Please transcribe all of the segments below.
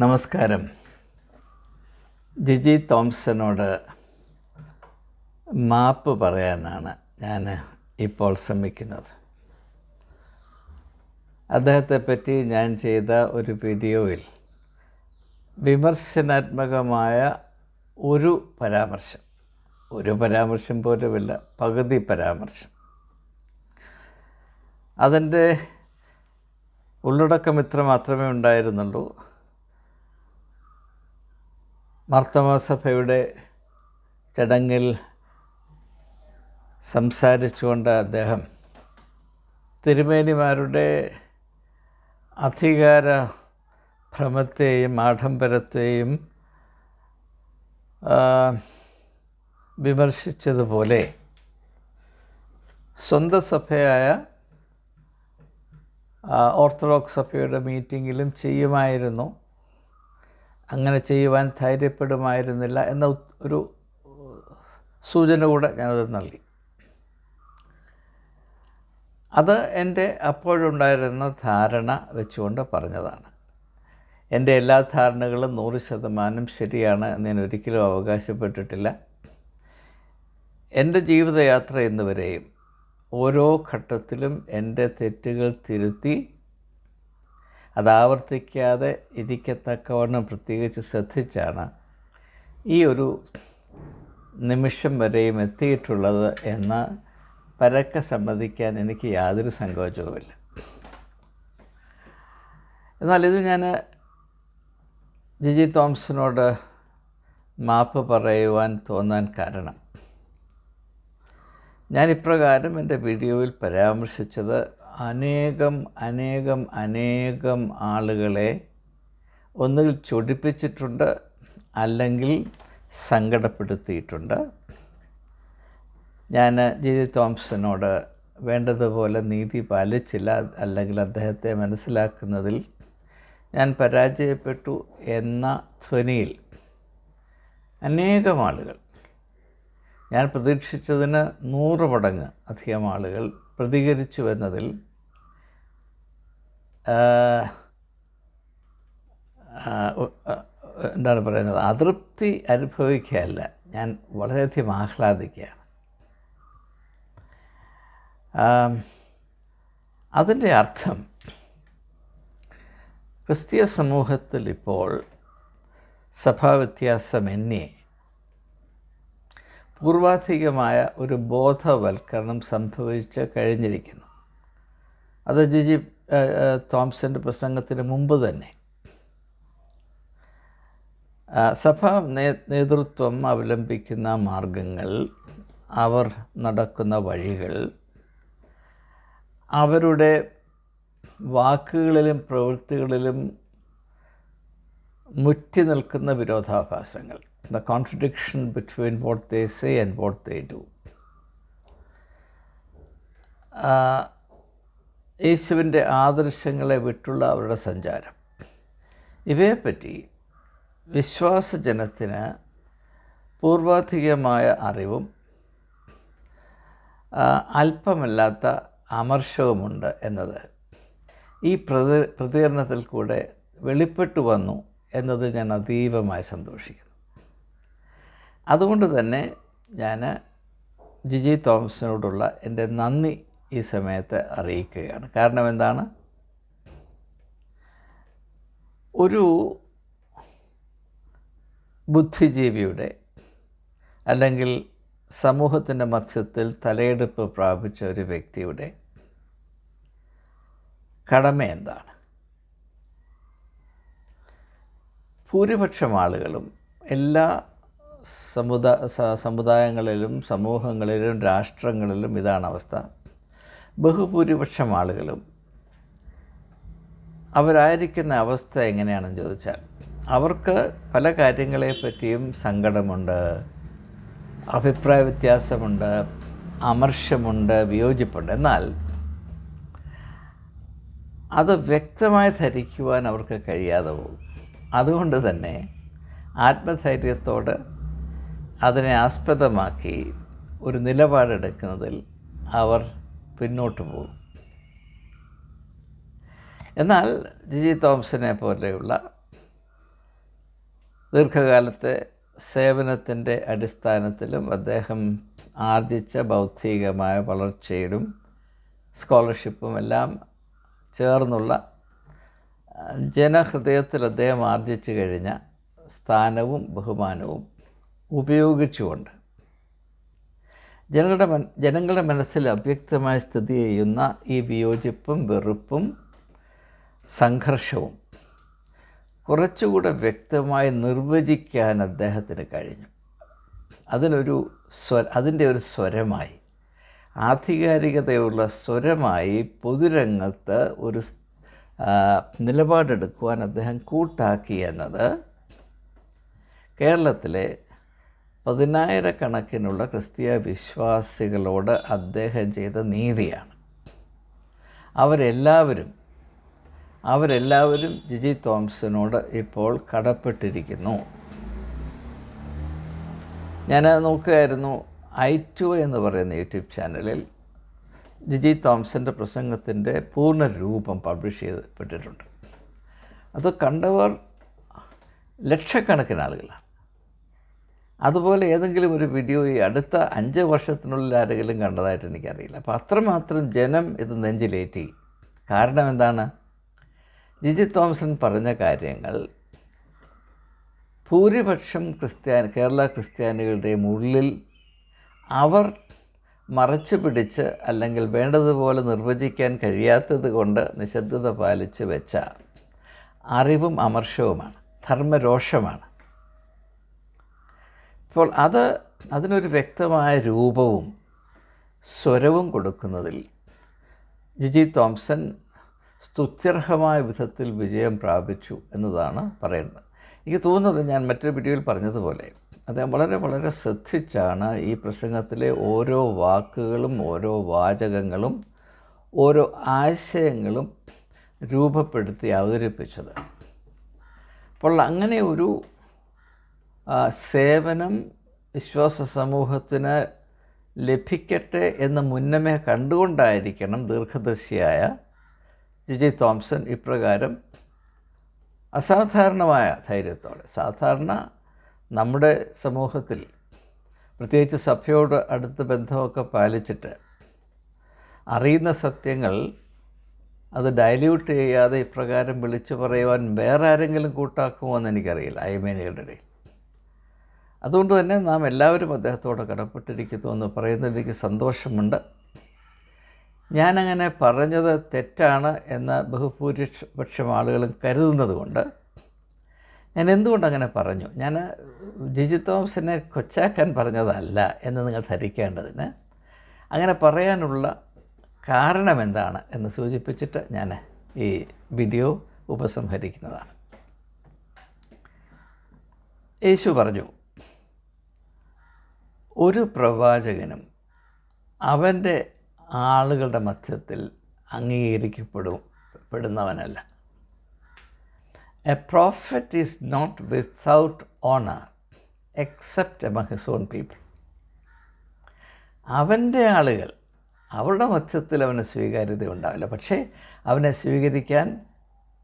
നമസ്കാരം. ജിജി തോംസനോട് മാപ്പ് പറയാനാണ് ഞാൻ ഇപ്പോൾ ശ്രമിക്കുന്നത്. അദ്ദേഹത്തെ പറ്റി ഞാൻ ചെയ്ത ഒരു വീഡിയോയിൽ വിമർശനാത്മകമായ ഒരു പരാമർശം ഒരു പരാമർശം പോലുമില്ല പകുതി പരാമർശം. അതിന്റെ ഉള്ളടക്കം ഇത്ര മാത്രമേ ഉണ്ടായിരുന്നുള്ളൂ. മാർത്തമാസഭയുടെ ചടങ്ങിൽ സംസാരിച്ചുകൊണ്ട് അദ്ദേഹം തിരുമേനിമാരുടെ അധികാര ഭ്രമത്തെയും ആഡംബരത്തെയും വിമർശിച്ചതുപോലെ സ്വന്തം സഭയായ ഓർത്തഡോക്സ് സഭയുടെ മീറ്റിങ്ങിലും ചെയ്യുമായിരുന്നു. അങ്ങനെ ചെയ്യുവാൻ ധൈര്യപ്പെടുമായിരുന്നില്ല എന്ന ഒരു സൂചന കൂടെ ഞാനത് നൽകി. അത് എന്റെ അപ്പോഴുണ്ടായിരുന്ന ധാരണ വെച്ചുകൊണ്ട് പറഞ്ഞതാണ്. എന്റെ എല്ലാ ധാരണകളും നൂറ് ശതമാനം ശരിയാണ് എന്ന് ഞാൻ ഒരിക്കലും അവകാശപ്പെട്ടിട്ടില്ല. എന്റെ ജീവിതയാത്ര ഇന്നുവരെയും ഓരോ ഘട്ടത്തിലും എന്റെ തെറ്റുകൾ തിരുത്തി അത് ആവർത്തിക്കാതെ ഇരിക്കത്തക്കവണ്ണം പ്രത്യേകിച്ച് ശ്രദ്ധിച്ചാണ് ഈ ഒരു നിമിഷം വരെയും എത്തിയിട്ടുള്ളത് എന്ന് പരക്കെ സമ്മതിക്കാൻ എനിക്ക് യാതൊരു സങ്കോചവുമില്ല. എന്നാൽ ഇത് ഞാൻ ജിജി തോംസനോട് മാപ്പ് പറയുവാൻ തോന്നാൻ കാരണം. ഞാൻ ഇപ്രകാരം എന്റെ വീഡിയോയിൽ പരാമർശിച്ചത് അനേകം അനേകം അനേകം ആളുകളെ ഒന്നുകിൽ ചൊടിപ്പിച്ചിട്ടുണ്ട് അല്ലെങ്കിൽ സങ്കടപ്പെടുത്തിയിട്ടുണ്ട്. ഞാൻ ജി. തോംസനോട് വേണ്ടതുപോലെ നീതി പാലിച്ചില്ല അല്ലെങ്കിൽ അദ്ദേഹത്തെ മനസ്സിലാക്കുന്നതിൽ ഞാൻ പരാജയപ്പെട്ടു എന്ന ധ്വനിയിൽ അനേകം ആളുകൾ ഞാൻ പ്രതീക്ഷിച്ചതിന് നൂറ് മടങ്ങ് അധികം ആളുകൾ പ്രതികരിച്ചു എന്നതിൽ എന്താണ് പറയുന്നത്? അതൃപ്തി അനുഭവിക്കുകയല്ല. ഞാൻ വളരെയധികം ആഹ്ലാദിക്കുകയാണ്. അതിന്റെ അർത്ഥം ക്രിസ്തീയ സമൂഹത്തിൽ ഇപ്പോൾ സഭാവ്യത്യാസമെന്നേ പൂർവാധികമായ ഒരു ബോധവൽക്കരണം സംഭവിച്ച് കഴിഞ്ഞിരിക്കുന്നു. അത് ജിജി തോംസന്റെ പ്രസംഗത്തിന് മുമ്പ് തന്നെ. സഭാ നേതൃത്വം അവലംബിക്കുന്ന മാർഗങ്ങൾ അവർ നടക്കുന്ന വഴികൾ അവരുടെ വാക്കുകളിലും പ്രവൃത്തികളിലും മുറ്റി നിൽക്കുന്ന വിരോധാഭാസങ്ങൾ. The contradiction between what they say and what they do യേശുവിന്റെ ആദർശങ്ങളെ വിട്ടുള്ള അവരുടെ സഞ്ചാരം. ഇവയെപ്പറ്റി വിശ്വാസജനത്തിന് പൂർവാധികമായ അറിവും അല്പമല്ലാത്ത അമർഷവുമുണ്ട് എന്നത് ഈ പ്രതി പ്രതികരണത്തിൽ കൂടെ വെളിപ്പെട്ടു വന്നു എന്നത് ഞാൻ അതീവമായി സന്തോഷിക്കുന്നു. അതുകൊണ്ട് തന്നെ ഞാൻ ജിജി തോമസിനോടുള്ള എന്റെ നന്ദി ഈ സമയത്ത് അറിയിക്കുകയാണ്. കാരണം എന്താണ്? ഒരു ബുദ്ധിജീവിയുടെ അല്ലെങ്കിൽ സമൂഹത്തിന്റെ മധ്യത്തിൽ തലയെടുപ്പ് പ്രാപിച്ച ഒരു വ്യക്തിയുടെ കടമ എന്താണ്? ഭൂരിപക്ഷം ആളുകളും എല്ലാ സമുദാ സമുദായങ്ങളിലും സമൂഹങ്ങളിലും രാഷ്ട്രങ്ങളിലും ഇതാണ് അവസ്ഥ. ബഹുഭൂരിപക്ഷം ആളുകളും അവരായിരിക്കുന്ന അവസ്ഥ എങ്ങനെയാണെന്ന് ചോദിച്ചാൽ അവർക്ക് പല കാര്യങ്ങളെ പറ്റിയും സങ്കടമുണ്ട് അഭിപ്രായ വ്യത്യാസമുണ്ട് അമർഷമുണ്ട് വിയോജിപ്പുണ്ട്. എന്നാൽ അത് വ്യക്തമായി ധരിക്കുവാൻ അവർക്ക് കഴിയാതെ പോകും. അതുകൊണ്ട് തന്നെ ആത്മധൈര്യത്തോട് അതിനെ ആസ്പദമാക്കി ഒരു നിലപാടെടുക്കുന്നതിൽ അവർ പിന്നോട്ട് പോകും. എന്നാൽ ജിജി തോംസനെ പോലെയുള്ള ദീർഘകാലത്തെ സേവനത്തിന്റെ അടിസ്ഥാനത്തിലും അദ്ദേഹം ആർജിച്ച ബൗദ്ധികമായ വളർച്ചയിലും സ്കോളർഷിപ്പും എല്ലാം ചേർന്നുള്ള ജനഹൃദയത്തിൽ അദ്ദേഹം ആർജിച്ചു കഴിഞ്ഞ സ്ഥാനവും ബഹുമാനവും ഉപയോഗിച്ചുകൊണ്ട് ജനങ്ങളുടെ ജനങ്ങളുടെ മനസ്സിൽ അവ്യക്തമായി സ്ഥിതി ചെയ്യുന്ന ഈ വിയോജിപ്പും വെറുപ്പും സംഘർഷവും കുറച്ചുകൂടെ വ്യക്തമായി നിർവചിക്കാൻ അദ്ദേഹത്തിന് കഴിഞ്ഞു. അതിനൊരു സ്വ അതിന്റെ ഒരു സ്വരമായി ആധികാരികതയുള്ള സ്വരമായി പൊതുരംഗത്ത് ഒരു നിലപാടെടുക്കുവാൻ അദ്ദേഹം കൂട്ടാക്കി എന്നത് കേരളത്തിലെ പതിനായിരക്കണക്കിനുള്ള ക്രിസ്തീയ വിശ്വാസികളോട് അദ്ദേഹം ചെയ്ത നീതിയാണ്. അവരെല്ലാവരും അവരെല്ലാവരും ജിജി തോംസനോട് ഇപ്പോൾ കടപ്പെട്ടിരിക്കുന്നു. ഞാൻ നോക്കുകയായിരുന്നു ഐ ടു എന്ന് പറയുന്ന യൂട്യൂബ് ചാനലിൽ ജിജി തോംസന്റെ പ്രസംഗത്തിന്റെ പൂർണ രൂപം പബ്ലിഷ് ചെയ്യപ്പെട്ടിട്ടുണ്ട്. അത് കണ്ടവർ ലക്ഷക്കണക്കിന് ആളുകളാണ്. അതുപോലെ ഏതെങ്കിലും ഒരു വീഡിയോ ഈ അടുത്ത അഞ്ച് വർഷത്തിനുള്ളിൽ ആരെങ്കിലും കണ്ടതായിട്ട് എനിക്കറിയില്ല. അപ്പോൾ അത്രമാത്രം ജനം ഇത് നെഞ്ചിലേറ്റി. കാരണം എന്താണ്? ജിജി തോംസൺ പറഞ്ഞ കാര്യങ്ങൾ ഭൂരിപക്ഷം ക്രിസ്ത്യാനി കേരള ക്രിസ്ത്യാനികളുടെ ഉള്ളിൽ അവർ മറച്ചു പിടിച്ച് അല്ലെങ്കിൽ വേണ്ടതുപോലെ നിർവചിക്കാൻ കഴിയാത്തത് കൊണ്ട് നിശബ്ദത പാലിച്ച് വെച്ച അറിവും അമർഷവുമാണ് ധർമ്മരോഷമാണ്. ഇപ്പോൾ അത് അതിനൊരു വ്യക്തമായ രൂപവും സ്വരവും കൊടുക്കുന്നതിൽ ജിജി തോംസൺ സ്തുത്യർഹമായ വിധത്തിൽ വിജയം പ്രാപിച്ചു എന്നതാണ് പറയേണ്ടത്. എനിക്ക് തോന്നുന്നത് ഞാൻ മറ്റൊരു വീഡിയോയിൽ പറഞ്ഞതുപോലെ അദ്ദേഹം വളരെ വളരെ ശ്രദ്ധിച്ചാണ് ഈ പ്രസംഗത്തിലെ ഓരോ വാക്കുകളും ഓരോ വാചകങ്ങളും ഓരോ ആശയങ്ങളും രൂപപ്പെടുത്തി അവതരിപ്പിച്ചത്. അപ്പോൾ അങ്ങനെ ഒരു സേവനം വിശ്വാസ സമൂഹത്തിന് ലഭിക്കട്ടെ എന്ന് മുന്നമേ കണ്ടുകൊണ്ടായിരിക്കണം ദീർഘദർശിയായ ജിജി തോംസൺ ഇപ്രകാരം അസാധാരണമായ ധൈര്യത്തോടെ. സാധാരണ നമ്മുടെ സമൂഹത്തിൽ പ്രത്യേകിച്ച് സഭയോട് അടുത്ത് ബന്ധമൊക്കെ പാലിച്ചിട്ട് അറിയുന്ന സത്യങ്ങൾ അത് ഡയല്യൂട്ട് ചെയ്യാതെ ഇപ്രകാരം വിളിച്ചു പറയുവാൻ വേറെ ആരെങ്കിലും കൂട്ടാക്കുമോ എന്ന് എനിക്കറിയില്ല. അയ്മേനികളുടെ ഇടയിൽ. അതുകൊണ്ട് തന്നെ നാം എല്ലാവരും അദ്ദേഹത്തോട് കടപ്പെട്ടിരിക്കുന്നു എന്ന് പറയുന്നതിൽ എനിക്ക് സന്തോഷമുണ്ട്. ഞാനങ്ങനെ പറഞ്ഞത് തെറ്റാണ് എന്ന് ബഹുഭൂരിപക്ഷം ആളുകളും കരുതുന്നത് കൊണ്ട് ഞാൻ എന്തുകൊണ്ടങ്ങനെ പറഞ്ഞു? ഞാൻ ജിജി തോമസിനെ കൊച്ചാക്കാൻ പറഞ്ഞതല്ല എന്ന് നിങ്ങൾ ധരിക്കേണ്ടതിന് അങ്ങനെ പറയാനുള്ള കാരണം എന്താണ് എന്ന് സൂചിപ്പിച്ചിട്ട് ഞാൻ ഈ വീഡിയോ ഉപസംഹരിക്കുന്നതാണ്. യേശു പറഞ്ഞു ഒരു പ്രവാചകനും അവന്റെ ആളുകളുടെ മധ്യത്തിൽ അംഗീകരിക്കപ്പെടും പെടുന്നവനല്ല a prophet is not without honour except um his own people അവന്റെ ആളുകൾ അവരുടെ മധ്യത്തിൽ അവന് സ്വീകാര്യത ഉണ്ടാവില്ല. പക്ഷേ അവനെ സ്വീകരിക്കാൻ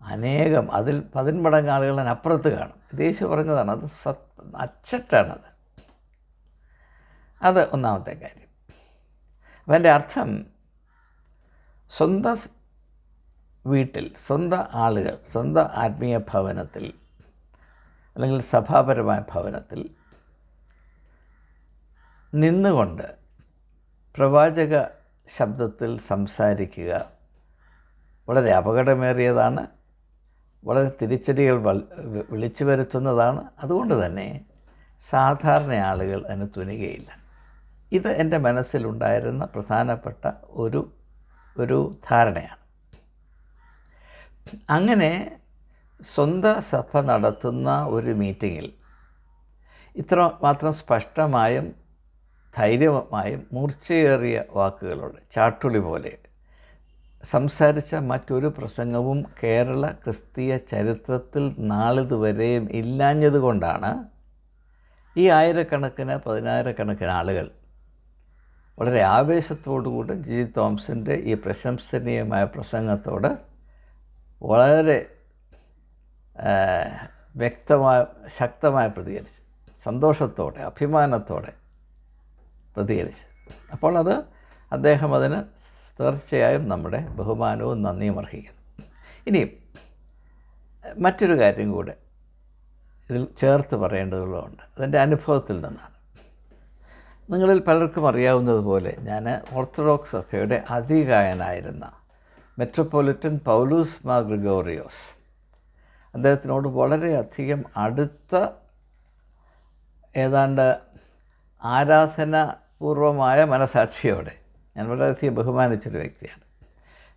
അനേകം അതിൽ പതിന്മടങ്ങ് ആളുകൾ അതിനപ്പുറത്ത് കാണും. ദേശീയ പറഞ്ഞതാണ് അത് സത് അച്ചട്ടാണത്. അത് ഒന്നാമത്തെ കാര്യം. അപ്പം എന്റെ അർത്ഥം സ്വന്തം വീട്ടിൽ സ്വന്തം ആളുകൾ സ്വന്തം ആത്മീയ ഭവനത്തിൽ അല്ലെങ്കിൽ സഭാപരമായ ഭവനത്തിൽ നിന്നുകൊണ്ട് പ്രവാചക ശബ്ദത്തിൽ സംസാരിക്കുക വളരെ അപകടമേറിയതാണ്. വളരെ തിരിച്ചടികൾ വിളിച്ചു വരുത്തുന്നതാണ്. അതുകൊണ്ട് തന്നെ സാധാരണ ആളുകൾ അതിന് തുനികയില്ല. ഇത് എന്റെ മനസ്സിലുണ്ടായിരുന്ന പ്രധാനപ്പെട്ട ഒരു ഒരു ധാരണയാണ്. അങ്ങനെ സ്വന്തം സഭ നടത്തുന്ന ഒരു മീറ്റിങ്ങിൽ ഇത്ര മാത്രം സ്പഷ്ടമായും ധൈര്യമായും മൂർച്ചയേറിയ വാക്കുകളോട് ചാട്ടുളി പോലെ സംസാരിച്ച മറ്റൊരു പ്രസംഗവും കേരള ക്രിസ്തീയ ചരിത്രത്തിൽ നാളിതുവരെയും ഇല്ലാഞ്ഞതുകൊണ്ടാണ് ഈ ആയിരക്കണക്കിന് പതിനായിരക്കണക്കിന് ആളുകൾ വളരെ ആവേശത്തോടുകൂടി ജി. തോംസന്റെ ഈ പ്രശംസനീയമായ പ്രസംഗത്തോട് വളരെ വ്യക്തമായ ശക്തമായി പ്രതികരിച്ചു. സന്തോഷത്തോടെ അഭിമാനത്തോടെ പ്രതികരിച്ചു. അപ്പോൾ അത് അദ്ദേഹം അതിന് തീർച്ചയായും നമ്മുടെ ബഹുമാനവും നന്ദിയും അർഹിക്കുന്നു. ഇനിയും മറ്റൊരു കാര്യം കൂടെ ഇതിൽ ചേർത്ത് പറയേണ്ടതുള്ളതുണ്ട്. അതിന്റെ അനുഭവത്തിൽ നിന്നാണ്. നിങ്ങളിൽ പലർക്കും അറിയാവുന്നതുപോലെ ഞാൻ ഓർത്തഡോക്സ് സഭയുടെ അധികായനായിരുന്ന മെട്രോപൊളിറ്റൻ പൗലൂസ് മാ ഗ്രിഗോറിയോസ് അദ്ദേഹത്തിനോട് വളരെയധികം അടുത്ത ഏതാണ്ട് ആരാധനാപൂർവമായ മനസാക്ഷിയോടെ ഞാൻ വളരെയധികം ബഹുമാനിച്ചൊരു വ്യക്തിയാണ്.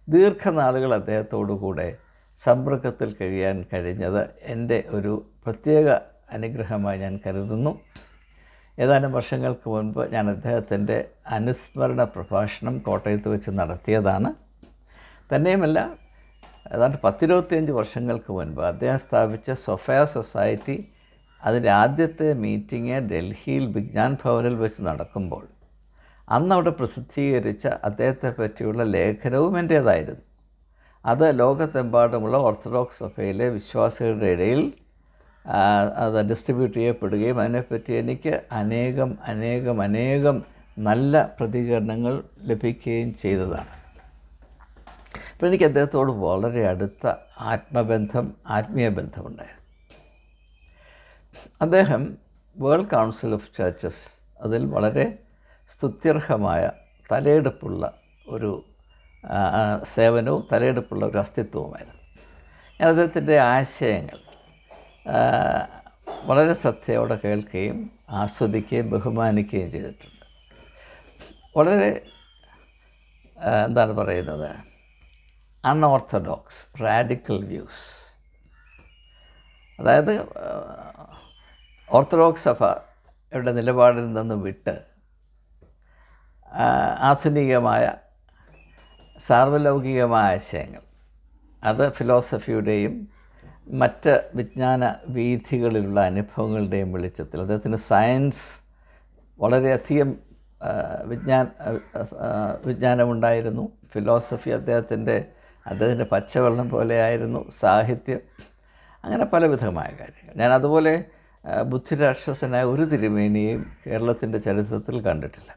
ദീർഘനാളുകൾ അദ്ദേഹത്തോടു കൂടെ സമ്പർക്കത്തിൽ കഴിയാൻ കഴിഞ്ഞത് എന്റെ ഒരു പ്രത്യേക അനുഗ്രഹമായി ഞാൻ കരുതുന്നു. ഏതാനും വർഷങ്ങൾക്ക് മുൻപ് ഞാൻ അദ്ദേഹത്തിന്റെ അനുസ്മരണ പ്രഭാഷണം കോട്ടയത്ത് വെച്ച് നടത്തിയതാണ്. തന്നെയുമല്ല ഏതാണ്ട് പത്തിരുപത്തിയഞ്ച് വർഷങ്ങൾക്ക് മുൻപ് അദ്ദേഹം സ്ഥാപിച്ച സൊഫയ സൊസൈറ്റി അതിന്റെ ആദ്യത്തെ മീറ്റിംഗ് ഡൽഹിയിൽ വിജ്ഞാൻ ഭവനിൽ വെച്ച് നടക്കുമ്പോൾ. അന്ന് അവിടെ പ്രസിദ്ധീകരിച്ച അദ്ദേഹത്തെ പറ്റിയുള്ള ലേഖനവും എന്റേതായിരുന്നു. അത് ലോകത്തെമ്പാടുമുള്ള ഓർത്തഡോക്സ് സഭയിലെ വിശ്വാസികളുടെ ഇടയിൽ അത് ഡിസ്ട്രിബ്യൂട്ട് ചെയ്യപ്പെടുകയും അതിനെപ്പറ്റി എനിക്ക് അനേകം അനേകം അനേകം നല്ല പ്രതികരണങ്ങൾ ലഭിക്കുകയും ചെയ്തതാണ്. അപ്പോൾ എനിക്ക് അദ്ദേഹത്തോട് വളരെ അടുത്ത ആത്മബന്ധം ആത്മീയ ബന്ധമുണ്ടായിരുന്നു. അദ്ദേഹം വേൾഡ് കൗൺസിൽ ഓഫ് ചർച്ചസ് അതിൽ വളരെ സ്തുത്യർഹമായ തലയെടുപ്പുള്ള ഒരു സേവനവും തലയെടുപ്പുള്ള ഒരു അസ്തിത്വവുമായിരുന്നു. അദ്ദേഹത്തിന്റെ ആശയങ്ങൾ വളരെ ശ്രദ്ധയോടെ കേൾക്കുകയും ആസ്വദിക്കുകയും ബഹുമാനിക്കുകയും ചെയ്തിട്ടുണ്ട്. വളരെ എന്താണ് പറയുന്നത്? Unorthodox radical views. അതായത് ഓർത്തഡോക്സ് സഭയുടെ നിലപാടിൽ നിന്ന് വിട്ട് ആധുനികമായ സാർവലൗകികമായ ആശയങ്ങൾ അത് ഫിലോസഫിയുടെയും മറ്റ് വിജ്ഞാന വീഥികളിലുള്ള അനുഭവങ്ങളുടെയും വെളിച്ചത്തിൽ. അദ്ദേഹത്തിന് സയൻസ് വളരെയധികം വിജ്ഞാന വിജ്ഞാനമുണ്ടായിരുന്നു. ഫിലോസഫി അദ്ദേഹത്തിന്റെ അദ്ദേഹത്തിന്റെ പച്ചവെള്ളം പോലെയായിരുന്നു സാഹിത്യം അങ്ങനെ പലവിധമായ കാര്യങ്ങൾ. ഞാൻ അതുപോലെ ബുദ്ധിരാക്ഷസനായ ഒരു തിരുമേനിയും കേരളത്തിന്റെ ചരിത്രത്തിൽ കണ്ടിട്ടില്ല.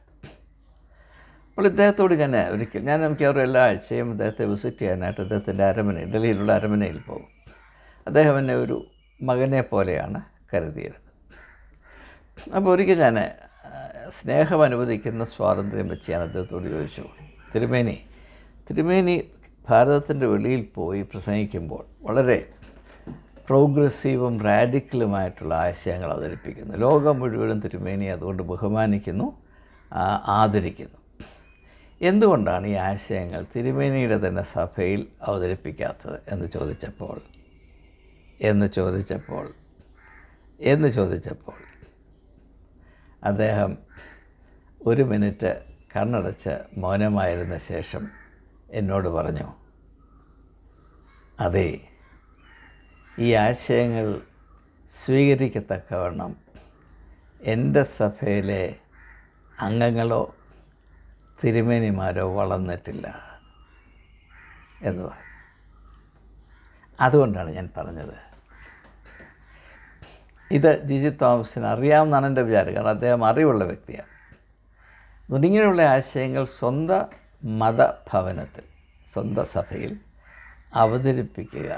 അപ്പോൾ ഇദ്ദേഹത്തോട് ഞാൻ ഒരിക്കൽ ഞാൻ മിക്കവാറും എല്ലാ ആഴ്ചയും അദ്ദേഹത്തെ വിസിറ്റ് ചെയ്യാനായിട്ട് അദ്ദേഹത്തിന്റെ അരമനയിൽ ഡൽഹിയിലുള്ള അരമനയിൽ പോകും. അദ്ദേഹം എന്നെ ഒരു മകനെ പോലെയാണ് കരുതിയിരുന്നത്. അപ്പോൾ ഒരിക്കൽ ഞാൻ സ്നേഹം അനുവദിക്കുന്ന സ്വാതന്ത്ര്യം വെച്ച് ഞാൻ അദ്ദേഹത്തോട് ചോദിച്ചു. തിരുമേനി തിരുമേനി ഭാരതത്തിന്റെ വെളിയിൽ പോയി പ്രസംഗിക്കുമ്പോൾ വളരെ പ്രോഗ്രസീവും റാഡിക്കലുമായിട്ടുള്ള ആശയങ്ങൾ അവതരിപ്പിക്കുന്നു. ലോകം മുഴുവനും തിരുമേനി അതുകൊണ്ട് ബഹുമാനിക്കുന്നു ആദരിക്കുന്നു. എന്തുകൊണ്ടാണ് ഈ ആശയങ്ങൾ തിരുമേനിയുടെ തന്നെ സഭയിൽ അവതരിപ്പിക്കാത്തത് എന്ന് ചോദിച്ചപ്പോൾ എന്ന് ചോദിച്ചപ്പോൾ എന്ന് ചോദിച്ചപ്പോൾ അദ്ദേഹം ഒരു മിനിറ്റ് കണ്ണടച്ച് മൗനമായിരുന്ന ശേഷം എന്നോട് പറഞ്ഞു അതെ ഈ ആശയങ്ങൾ സ്വീകരിക്കത്തക്കവണ്ണം എന്റെ സഭയിലെ അംഗങ്ങളോ തിരുമേനിമാരോ വളർന്നിട്ടില്ല എന്ന് പറഞ്ഞു. അതുകൊണ്ടാണ് ഞാൻ പറഞ്ഞത്. ഇത് ജിജി തോമസിന് അറിയാമെന്നാണ് എന്റെ വിചാരം കാരണം അദ്ദേഹം അറിവുള്ള വ്യക്തിയാണ്. അതുകൊണ്ട് ഇങ്ങനെയുള്ള ആശയങ്ങൾ സ്വന്തം മതഭവനത്തിൽ സ്വന്തം സഭയിൽ അവതരിപ്പിക്കുക.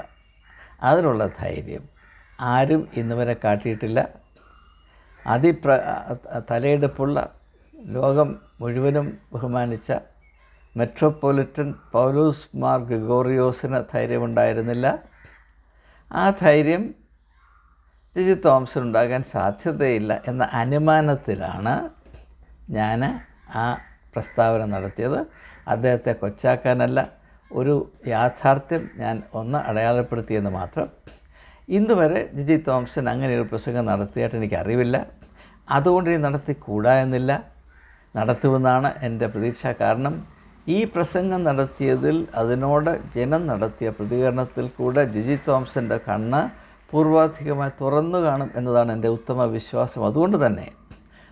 അതിനുള്ള ധൈര്യം ആരും ഇന്നുവരെ കാട്ടിയിട്ടില്ല. അതിപ്ര തലയെടുപ്പുള്ള ലോകം മുഴുവനും ബഹുമാനിച്ച മെട്രോപൊളിറ്റൻ പൗലൂസ് മാർ ഗ്രിഗോറിയോസിന് ധൈര്യമുണ്ടായിരുന്നില്ല. ആ ധൈര്യം ജിജി തോംസൺ ഉണ്ടാകാൻ സാധ്യതയില്ല എന്ന അനുമാനത്തിലാണ് ഞാൻ ആ പ്രസ്താവന നടത്തിയത്. അദ്ദേഹത്തെ കൊച്ചാക്കാനല്ല ഒരു യാഥാർത്ഥ്യം ഞാൻ ഒന്ന് അടയാളപ്പെടുത്തിയെന്ന് മാത്രം. ഇന്ന് വരെ ജിജി തോംസൺ അങ്ങനെ ഒരു പ്രസംഗം നടത്തിയായിട്ട് എനിക്കറിവില്ല. അതുകൊണ്ട് ഇനി നടത്തിക്കൂടാ എന്നില്ല. നടത്തുമെന്നാണ് എന്റെ പ്രതീക്ഷ. കാരണം ഈ പ്രസംഗം നടത്തിയതിൽ അതിനോട് ജനം നടത്തിയ പ്രതികരണത്തിൽ കൂടെ ജിജി തോംസന്റെ കണ്ണ് പൂർവാധികമായി തുറന്നു കാണും എന്നതാണ് എന്റെ ഉത്തമ വിശ്വാസം. അതുകൊണ്ട് തന്നെ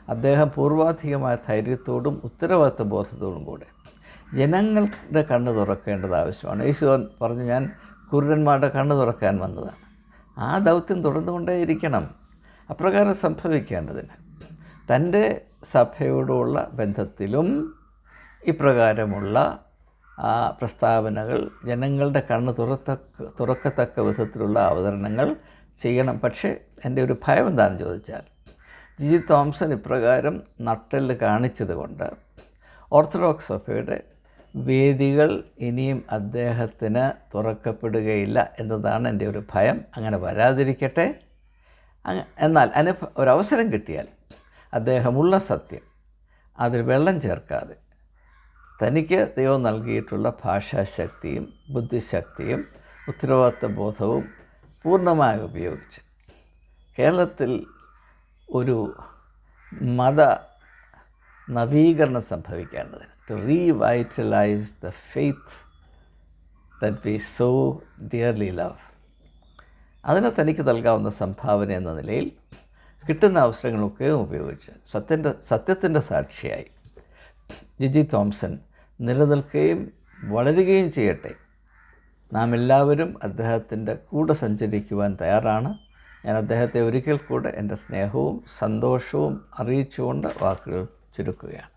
അദ്ദേഹം പൂർവാധികമായ ധൈര്യത്തോടും ഉത്തരവാദിത്വ ബോധത്തോടും കൂടെ ജനങ്ങളുടെ കണ്ണ് തുറക്കേണ്ടത് ആവശ്യമാണ്. യേശുവൻ പറഞ്ഞു ഞാൻ കുരുടന്മാരുടെ കണ്ണ് തുറക്കാൻ വന്നതാണ്. ആ ദൗത്യം തുടർന്നുകൊണ്ടേയിരിക്കണം. അപ്രകാരം സംഭവിക്കേണ്ടതിന് തന്റെ സഭയോടുള്ള ബന്ധത്തിലും ഇപ്രകാരമുള്ള ആ പ്രസ്താവനകൾ ജനങ്ങളുടെ കണ്ണ് തുറത്തക്ക തുറക്കത്തക്ക വിധത്തിലുള്ള അവതരണങ്ങൾ ചെയ്യണം. പക്ഷേ എന്റെ ഒരു ഭയം എന്താണെന്ന് ചോദിച്ചാൽ ജിജി തോംസൺ ഇപ്രകാരം നട്ടെല്ല് കാണിച്ചത് കൊണ്ട് ഓർത്തഡോക്സ് സഭയുടെ വേദികൾ ഇനിയും അദ്ദേഹത്തിന് തുറക്കപ്പെടുകയില്ല എന്നതാണ് എന്റെ ഒരു ഭയം. അങ്ങനെ വരാതിരിക്കട്ടെ. എന്നാൽ അനുഭ ഒരവസരം കിട്ടിയാൽ അദ്ദേഹമുള്ള സത്യം അതിൽ വെള്ളം ചേർക്കാതെ തനിക്ക് ദൈവം നൽകിയിട്ടുള്ള ഭാഷാശക്തിയും ബുദ്ധിശക്തിയും ഉത്തരവാദിത്വ ബോധവും പൂർണമായി ഉപയോഗിച്ച്. കേരളത്തിൽ ഒരു മത നവീകരണം സംഭവിക്കേണ്ടതിന് to revitalise the faith that we so dearly love അതിന് തനിക്ക് നൽകാവുന്ന സംഭാവന എന്ന നിലയിൽ കിട്ടുന്ന അവസരങ്ങളൊക്കെ ഉപയോഗിച്ച് സത്യന്റെ സത്യത്തിന്റെ സാക്ഷിയായി ജിജി തോംസൺ നിലനിൽക്കുകയും വളരുകയും ചെയ്യട്ടെ. നാം എല്ലാവരും അദ്ദേഹത്തിന്റെ കൂടെ സഞ്ചരിക്കുവാൻ തയ്യാറാണ്. ഞാൻ അദ്ദേഹത്തെ ഒരിക്കൽ കൂടെ എന്റെ സ്നേഹവും സന്തോഷവും അറിയിച്ചുകൊണ്ട് വാക്കുകൾ ചുരുക്കുകയാണ്.